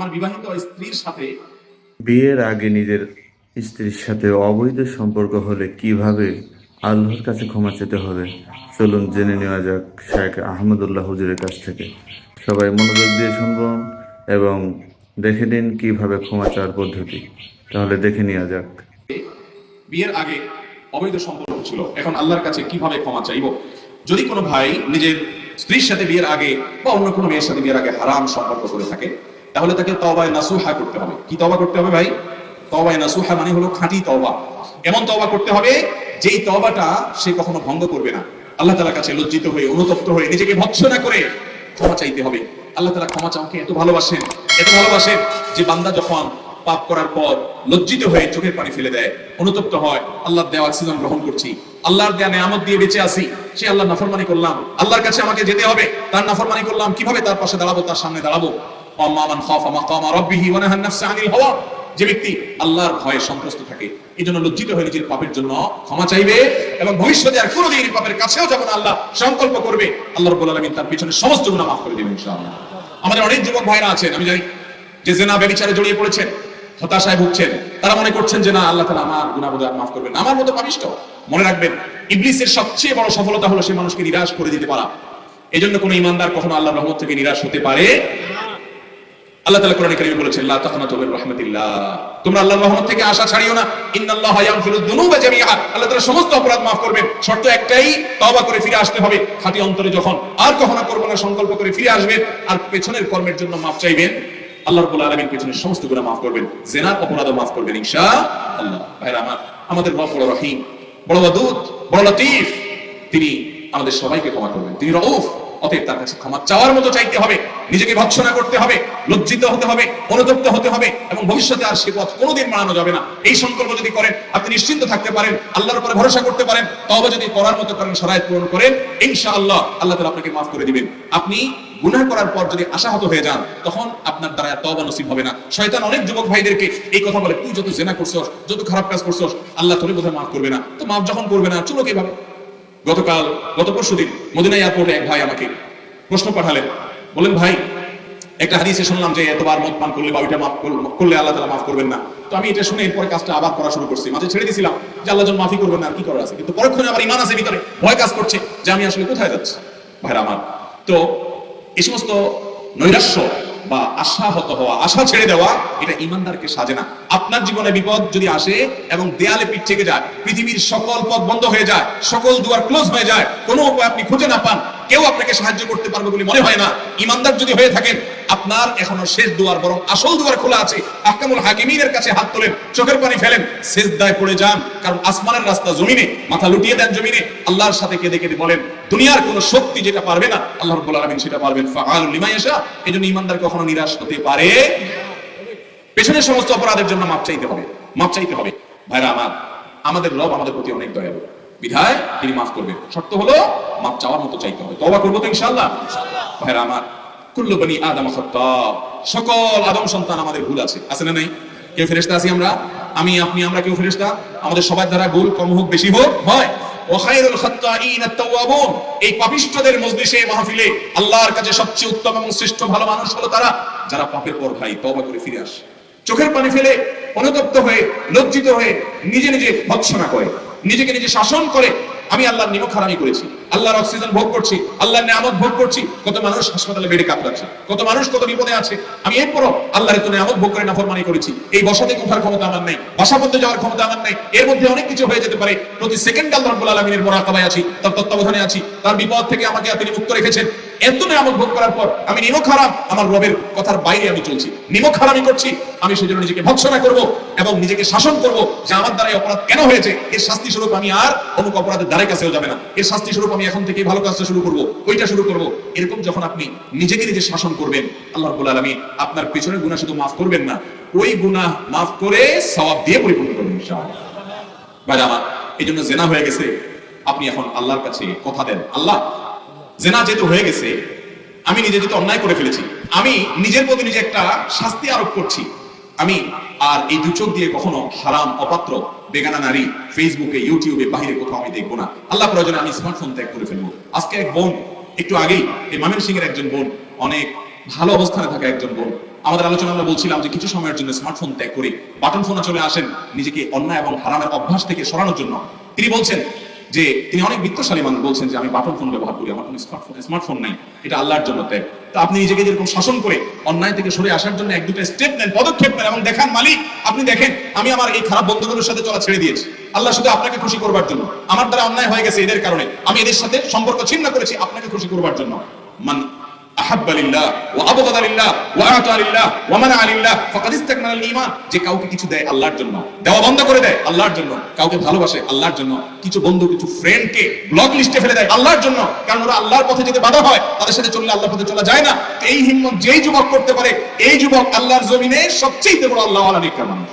আমার বিবাহিত স্ত্রীর সাথে বিয়ের আগে নিজের স্ত্রীর সাথে অবৈধ সম্পর্ক হলে কীভাবে আল্লাহর কাছে ক্ষমা চেতে হবে? চলুন জেনে নেওয়া যাক শেখ আহমদুল্লাহ হুজুরের কাছ থেকে। সবাই মনোযোগ দিয়ে শুনবেন এবং দেখে নিন কীভাবে ক্ষমা চাওয়ার পদ্ধতি। তাহলে দেখে নেওয়া যাক। বিয়ের আগে অবৈধ সম্পর্ক ছিল। এখন আল্লাহর কাছে কীভাবে ক্ষমা চাইব? যদি কোনো ভাই নিজের স্ত্রীর সাথে বিয়ের আগে বা অন্য কোনো মেয়ের সাথে বিয়ের আগে হারাম সম্পর্ক করে থাকে তাহলে তাকে তবায় নাসুহা করতে হবে। কি তবা করতে হবে ভাই? তবায় নাসুহা মানে হলো খাঁটি তবা এমন তবা করতে হবে, যেই তবাটা সে কখনো ভঙ্গ করবে না। আল্লাহ তালার কাছে লজ্জিত হয়ে, অনুতপ্ত হয়ে নিজেকে ভৎসনা করে ক্ষমা চাইতে হবে। আল্লাহ তালা ক্ষমা চাওকে এত ভালোবাসেন এত ভালোবাসেন যে বান্দা যখন পাপ করার পর লজ্জিত হয়ে চোখের পানি ফেলে দেয়, অনুতপ্ত হয়, আল্লাহর দেওয়া অক্সিজেন গ্রহণ করছি। আল্লাহর দেয়া নেয়ামত দিয়ে বেঁচে আছি, সে আল্লাহ নাফরমানি করলাম। আল্লাহর কাছে আমাকে যেতে হবে, তার নাফরমানি করলাম, কীভাবে তার পাশে দাঁড়াবো, তার সামনে দাঁড়াবো? আম্মা মান খাফা মাকামা রাব্বিহি ওয়া নাহান নাফসা আনিল হাওয়া। যে ব্যক্তি আল্লাহর ভয়ে সন্ত্রস্ত থাকে এই জন্য লজ্জিত হয়ে নিজের পাপের জন্য ক্ষমা চাইবে এবং ভবিষ্যতে আর কোনোদিন এই পাপের কাছেও যখন আল্লাহ সংকল্প করবে। আল্লাহ রাব্বুল আলামিন তার পিছনে সমস্ত গুনাহ মাফ করে দিবেন ইনশাআল্লাহ। আমাদের অনেক যুবক ভাইরা আছেন, আমি জানি যে জেনা ব্যভিচারে জড়িয়ে পড়েছেন, হতাশায় ভুগছেন, তারা মনে করছেন যে না, আল্লাহ তালা আমার গুণাবোধ মাফ করবেন আমার মতো পাবিষ্ট মনে রাখবেন, ইবলিসের সবচেয়ে বড় সফলতা হলো সে মানুষকে নিরাশ করে দিতে পারা। এই জন্য কোনো ইমানদার কখনো আল্লাহ রহমত থেকে নিরাশ হতে পারে আল্লাহ বলেছেন, লা তাকনাতু মির রাহমাতিল্লাহ। তোমরা আল্লাহর রহমত থেকে আশা ছাড়িও না। ইন্নাল্লাহা জামিআ। আল্লাহ তাআলা সমস্ত অপরাধ maaf করবেন। শর্ত একটাই, তওবা করে ফিরে আসতে হবে। খাঁটি অন্তরে যখন আর কখনো করব না, সংকল্প করে ফিরে আসবেন। আর পেছনের কর্মের জন্য maaf চাইবেন। আল্লাহ রাব্বুল আলামিন পেছনের সমস্ত গুনাহ maaf করবেন। অপরাধও maaf করবেন, ইনশাআল্লাহ। ভাইরা আমার, আমাদের রহিম, বড় ওয়াদুদ বড় লতিফ। তিনি আমাদের সবাইকে ক্ষমা করবেন। তিনি রউফ। অতএব তার কাছে ক্ষমা চাওয়ার মতো চাইতে হবে, নিজেকে ভৎসনা করতে হবে, লজ্জিত হতে হবে, অনুতপ্ত হতে হবে এবং ভবিষ্যতে আর সে পথ কোনোদিন মানানো যাবে না। এই সংকল্প যদি করেন, আপনি নিশ্চিন্ত থাকতে পারেন, আল্লাহর উপরে ভরসা করতে পারেন তবে যদি করার মতো করেন সরায় পূরণ করেন, ইনশাআল্লাহ আল্লাহ তাআলা আপনাকে মাফ করে দিবেন। আপনি গুনাহ করার পর যদি আশাহত হয়ে যান, তখন আপনার দ্বারা তওবা নসিব হবে না। শয়তান অনেক যুবক ভাইদেরকে এই কথা বলে, তুই যত জেনা করছস, যত খারাপ কাজ করছস, আল্লাহ তোরে বোধহয় মাফ করবে না। তো মাফ যখন করবে না, চলো কীভাবে? গতকাল, গত পরশু দিন মদিনা এয়ারপোর্টে এক ভাই আমাকে প্রশ্ন পাঠালেন। বলেন ভাই, একটা হাদিসে শুনলাম যে এতবার মদ পান করলে বা ওইটা মাফ করলে আল্লাহ তালা মাফ করবেন না। তো আমি এটা শুনে এরপরে কাজটা আবার করা শুরু করছি। মাঝে ছেড়ে দিয়েছিলাম যে আল্লাহ যেন মাফি করবেন না আর কি করার আছে। কিন্তু পরক্ষণে আমার ইমান আছে ভিতরে। ভয় কাজ করছে যে আমি আসলে কোথায় যাচ্ছি? ভাইরা আমার। তো এই সমস্ত নৈরাশ্য বা আশাহত হওয়া, আশা ছেড়ে দেওয়া, এটা ইমানদারকে সাজে না। আপনার জীবনে বিপদ যদি আসে এবং দেয়ালে পিঠ থেকে যায়, পৃথিবীর সকল পথ বন্ধ হয়ে যায়, সকল দুয়ার ক্লোজ হয়ে যায়, কোনো উপায় আপনি খুঁজে না পান, কেউ আপনাকে সাহায্য করতে পারবে বলে মনে হয় না। ইমানদার যদি হয়ে থাকেন আপনার এখনও শেষ দুয়ার, বরং আসল দুয়ার খোলা আছে। আহকামুল হাকিমিনের কাছে হাত তোলেন, চোখের পানি ফেলেন শেষ দায় পড়ে যান, কারণ আসমানের রাস্তা জমিনে, মাথা লুটিয়ে দেন জমিনে। আল্লাহর সাথে কেঁদে কেঁদে বলেন, দুনিয়ার কোন শক্তি যেটা পারবে না, আল্লাহ রাব্বুল আলামিন সেটা পারবেন। ফাআল লিমা ইয়াশা, এজন্য ইমানদার কখনো নিরাশ হতে পারে পেছনের সমস্ত অপরাধের জন্য মাপ চাইতে হবে, মাপ চাইতে হবে। ভাইরা আমার, আমাদের রব আমাদের প্রতি অনেক দয়ালু। বিধায় তিনি মাফ করবেন। শর্ত হলো, মাপ চাওয়ার মতো চাইতে হবে। তওবা করব তো ইনশাআল্লাহ। ভাইরা আমার কুল্লু বনি আদম খাত্তা সকল আদম সন্তান আমাদের ভুল আছে। আছে না নাই? কেউ ফেরেশতা আছি আমরা? আমি, আপনি, আমরা কেউ ফেরেশতা? আমাদের সবার দ্বারা ভুল, কম হোক, বেশি হোক, হয়। ওয়াখাইরুল খাত্তাইন আত-তাওয়াবুন এই পাপিষ্ঠদের মজলিসে, মাহফিলে আল্লাহর কাছে সবচেয়ে উত্তম এবং শ্রেষ্ঠ ভালো মানুষ হলো তারা। যারা পাপের পর ভাই তওবা করে ফিরে আসে। চোখের পানি ফেলে অনুতপ্ত হয়ে, লজ্জিত হয়ে নিজে নিজে ভৎসনা করে। নিজেকে নিজে শাসন করে আমি আল্লাহর নিমক হারামি করেছি। আল্লাহর অক্সিজেন ভোগ করছি, আল্লাহর নিয়ামত ভোগ করছি, কত মানুষ হাসপাতালে বেডে কাতরাচ্ছে কত মানুষ কত বিপদে আছে। আমি এরপরও আল্লাহর এত নিয়ামত ভোগ করে নাফরমানি করেছি। এই বসা থেকে উঠার ক্ষমতা আমার নাই, বাসা বন্ধে যাওয়ার ক্ষমতা আমার নাই। এর মধ্যে অনেক কিছু হয়ে যেতে পারে। প্রতি সেকেন্ড আল্লাহ রাব্বুল আলামিনের মোরাকাবায় আছি, তার তত্ত্বাবধানে আছি। তার বিপদ থেকে আমাকে তিনি মুক্ত রেখেছেন। এত নিয়ামত ভোগ করার পর আমি নিমক হারাম আমার রবের কথার বাইরে আমি চলছি। নিমক হারামি করছি, আমি সেজন্য নিজেকে ভৎসনা করব এবং নিজেকে শাসন করব, যে আমার দ্বারা অপরাধ কেন হয়েছে? এর শাস্তি স্বরূপ আমি আর অমুক অপরাধের দ্বারে কাছেও যাবে না। এর শাস্তি স্বরূপ আমি এখন থেকে ভালো কাজটা শুরু করব, ওইটা শুরু করব। এরকম যখন আপনি নিজেকে নিজে শাসন করবেন, আল্লাহ রাব্বুল আলামিন আপনার পেছনের গুনাহ শুধু মাফ করবেন না, ওই গুনাহ মাফ করে সওয়াব দিয়ে পরিপূর্ণ করবেন ভাই আমার এই জন্য জেনা হয়ে গেছে। আপনি এখন আল্লাহর কাছে কথা দেন। আল্লাহ জেনা যেহেতু হয়ে গেছে, আমি নিজে যেহেতু অন্যায় করে ফেলেছি, আমি নিজের প্রতি নিজে একটা শাস্তি আরোপ করছি। আমি আর এই দু চোখ দিয়ে কখনো হারাম, অপাত্র, বেগানা নারী ফেসবুকে ইউটিউবে বাহিরে কোথাও আমি দেখব না। আল্লাহ প্রয়োজনে আমি স্মার্টফোন ত্যাগ করে ফেলব। আজকে এক বোন, একটু আগেই, এই মামিন সিং এর একজন বোন, অনেক ভালো অবস্থানে থাকা একজন বোন। আমাদের আলোচনা আমরা বলছিলাম যে কিছু সময়ের জন্য স্মার্টফোন ত্যাগ করে। বাটন ফোনে চলে আসেন, নিজেকে অন্যায় এবং হারামের অভ্যাস থেকে সরানোর জন্য। তিনি বলছেন যে তিনি অনেক বিত্তশালী মানুষ বলছেন যে আমি বাটন ফোন ব্যবহার করি, আমার কোনো স্মার্টফোন স্মার্টফোন নাই, এটা আল্লাহর জন্য ত্যাগ। তো আপনি নিজেকে যেরকম শাসন করে অন্যায় থেকে সরে আসার জন্য এক দুটো স্টেপ নেন, পদক্ষেপ নেন এবং দেখান, মালিক, আপনি দেখেন, আমি আমার এই খারাপ বন্ধুগুলোর সাথে চলা ছেড়ে দিয়েছি। আল্লাহ শুধু আপনাকে খুশি করবার জন্য। আমার দ্বারা অন্যায় হয়ে গেছে এদের কারণে। আমি এদের সাথে সম্পর্ক ছিন্ন করেছি আপনাকে খুশি করবার জন্য। মান আহাব্বা লিল্লাহ, ওয়া আতা লিল্লাহ, ওয়া মানা লিল্লাহ। ফাকাদ ইসতাকমালা ঈমান, যে কাউকে কিছু দেয় আল্লাহর জন্য। দেওয়া বন্ধ করে দেয় আল্লাহর জন্য। কাউকে ভালোবাসে আল্লাহর জন্য। কিছু বন্ধু, কিছু ফ্রেন্ডকে ব্লক লিস্টে ফেলে দেয় আল্লাহর জন্য। কারণ ওরা আল্লাহর পথে যেতে বাধা হয়, তাদের সাথে চললে আল্লাহর পথে চলা যায় না। এই হিম্মত যেই যুবক করতে পারে, এই যুবক আল্লাহর জমিনে সবচেয়ে বড় আল্লাহ ওয়ালা নেককার মানুষ।